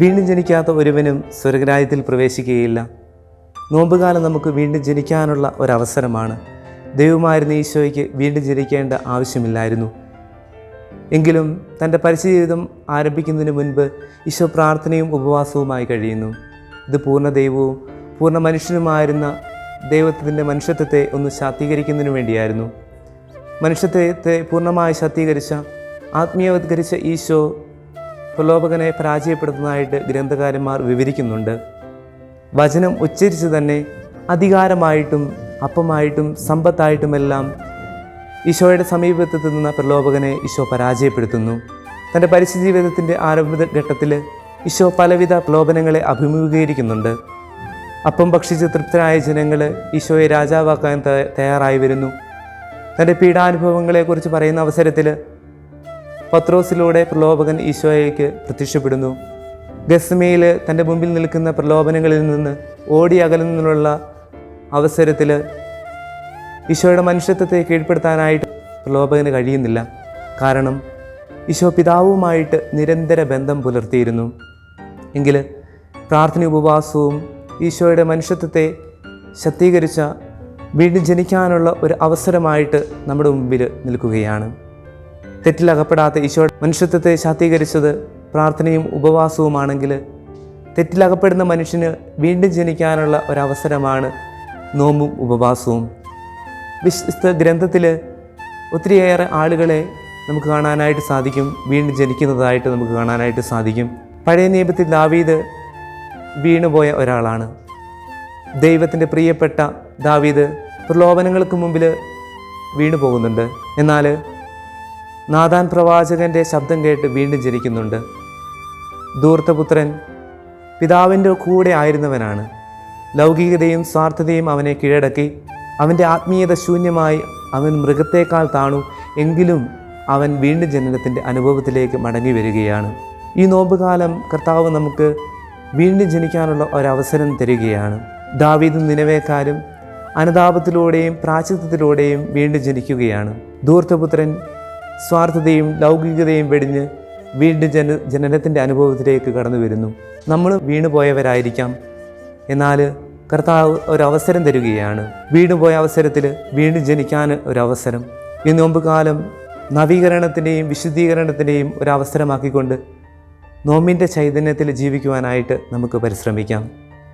വീണ്ടും ജനിക്കാത്ത ഒരുവനും സ്വർഗരാജ്യത്തിൽ പ്രവേശിക്കുകയില്ല. നോമ്പുകാലം നമുക്ക് വീണ്ടും ജനിക്കാനുള്ള ഒരവസരമാണ്. ദൈവമായിരുന്ന ഈശോയ്ക്ക് വീണ്ടും ജനിക്കേണ്ട ആവശ്യമില്ലായിരുന്നു. എങ്കിലും തന്റെ പരിചയജീവിതം ആരംഭിക്കുന്നതിന് മുൻപ് ഈശോ പ്രാർത്ഥനയും ഉപവാസവുമായി കഴിയുന്നു. ഇത് പൂർണ ദൈവവും പൂർണ മനുഷ്യനുമായിരുന്ന ദൈവത്തിന്റെ മനുഷ്യത്വത്തെ ഒന്ന് ശാക്തീകരിക്കുന്നതിന് വേണ്ടിയായിരുന്നു. മനുഷ്യത്വത്തെ പൂർണമായി ശാക്തീകരിച്ച ആത്മീയവത്കരിച്ച ഈശോ പ്രലോഭകനെ പരാജയപ്പെടുത്തുന്നതായിട്ട് ഗ്രന്ഥകാരന്മാർ വിവരിക്കുന്നുണ്ട്. വചനം ഉച്ചരിച്ച് തന്നെ അധികാരമായിട്ടും അപ്പമായിട്ടും സമ്പത്തായിട്ടുമെല്ലാം ഈശോയുടെ സമീപത്തെത്തുന്ന പ്രലോഭകനെ ഈശോ പരാജയപ്പെടുത്തുന്നു. തന്റെ പരിസ്ഥിതി ജീവിതത്തിന്റെ ആരംഭ ഘട്ടത്തിൽ ഈശോ പലവിധ പ്രലോഭനങ്ങളെ അഭിമുഖീകരിക്കുന്നുണ്ട്. അപ്പം ഭക്ഷിച്ച് തൃപ്തരായ ജനങ്ങൾ ഈശോയെ രാജാവാക്കാൻ തയ്യാറായി വരുന്നു. തന്റെ പീഡാനുഭവങ്ങളെക്കുറിച്ച് പറയുന്ന അവസരത്തിൽ പത്രോസിലൂടെ പ്രലോഭകൻ ഈശോയിലേക്ക് പ്രത്യക്ഷപ്പെടുന്നു. ഗസ്മയിൽ തന്റെ മുമ്പിൽ നിൽക്കുന്ന പ്രലോഭനങ്ങളിൽ നിന്ന് ഓടി അകലുന്നതിനുള്ള അവസരത്തിൽ ഈശോയുടെ മനുഷ്യത്വത്തെ കീഴ്പ്പെടുത്താനായിട്ട് പ്രലോഭകന് കഴിയുന്നില്ല. കാരണം ഈശോ പിതാവുമായിട്ട് നിരന്തര ബന്ധം പുലർത്തിയിരുന്നു. എങ്കിൽ പ്രാർത്ഥന ഉപവാസവും ഈശോയുടെ മനുഷ്യത്വത്തെ ശക്തീകരിച്ച വീണ്ടും ജനിക്കാനുള്ള ഒരു അവസരമായിട്ട് നമ്മുടെ മുമ്പിൽ നിൽക്കുകയാണ്. തെറ്റിലകപ്പെടാത്ത ഈശോ മനുഷ്യത്വത്തെ ശാക്തീകരിച്ചത് പ്രാർത്ഥനയും ഉപവാസവുമാണെങ്കിൽ തെറ്റിലകപ്പെടുന്ന മനുഷ്യന് വീണ്ടും ജനിക്കാനുള്ള ഒരവസരമാണ് നോമ്പും ഉപവാസവും. വിശ്വസ്ത ഗ്രന്ഥത്തിൽ ഒത്തിരിയേറെ ആളുകളെ നമുക്ക് കാണാനായിട്ട് സാധിക്കും. വീണ്ടും ജനിക്കുന്നതായിട്ട് നമുക്ക് കാണാനായിട്ട് സാധിക്കും. പഴയ നിയമത്തിൽ ദാവീദ് വീണുപോയ ഒരാളാണ്. ദൈവത്തിന്റെ പ്രിയപ്പെട്ട ദാവീദ് പ്രലോഭനങ്ങൾക്ക് മുമ്പിൽ വീണു പോകുന്നുണ്ട് എന്നാൽ നാദാൻ പ്രവാചകന്റെ ശബ്ദം കേട്ട് വീണ്ടും ജനിക്കുന്നുണ്ട്. ധൂർത്തപുത്രൻ പിതാവിന്റെ കൂടെ ആയിരുന്നവനാണ്. ലൗകികതയും സ്വാർത്ഥതയും അവനെ കീഴടക്കി അവന്റെ ആത്മീയത ശൂന്യമായി അവൻ മൃഗത്തേക്കാൾ താണു എങ്കിലും അവൻ വീണ്ടും ജനനത്തിന്റെ അനുഭവത്തിലേക്ക് മടങ്ങി വരികയാണ് ഈ നോമ്പുകാലം കർത്താവ് നമുക്ക് വീണ്ടും ജനിക്കാനുള്ള ഒരവസരം തരികയാണ്. ദാവീദും നിലവേക്കാരും അനുതാപത്തിലൂടെയും പ്രാചിത്വത്തിലൂടെയും വീണ്ടും ജനിക്കുകയാണ്. ധൂർത്തപുത്രൻ സ്വാർത്ഥതയും ലൗകികതയും വെടിഞ്ഞ് വീണ്ടും ജന ജനനത്തിന്റെ അനുഭവത്തിലേക്ക് കടന്നു വരുന്നു. നമ്മൾ വീണുപോയവരായിരിക്കാം. എന്നാൽ കർത്താവ് ഒരവസരം തരികയാണ്. വീണുപോയ അവസരത്തിൽ വീണ്ടും ജനിക്കാൻ ഒരവസരം. ഈ നോമ്പ് കാലം നവീകരണത്തിന്റെയും വിശുദ്ധീകരണത്തിന്റെയും ഒരവസരമാക്കിക്കൊണ്ട് നോമ്പിന്റെ ചൈതന്യത്തിൽ ജീവിക്കുവാനായിട്ട് നമുക്ക് പരിശ്രമിക്കാം.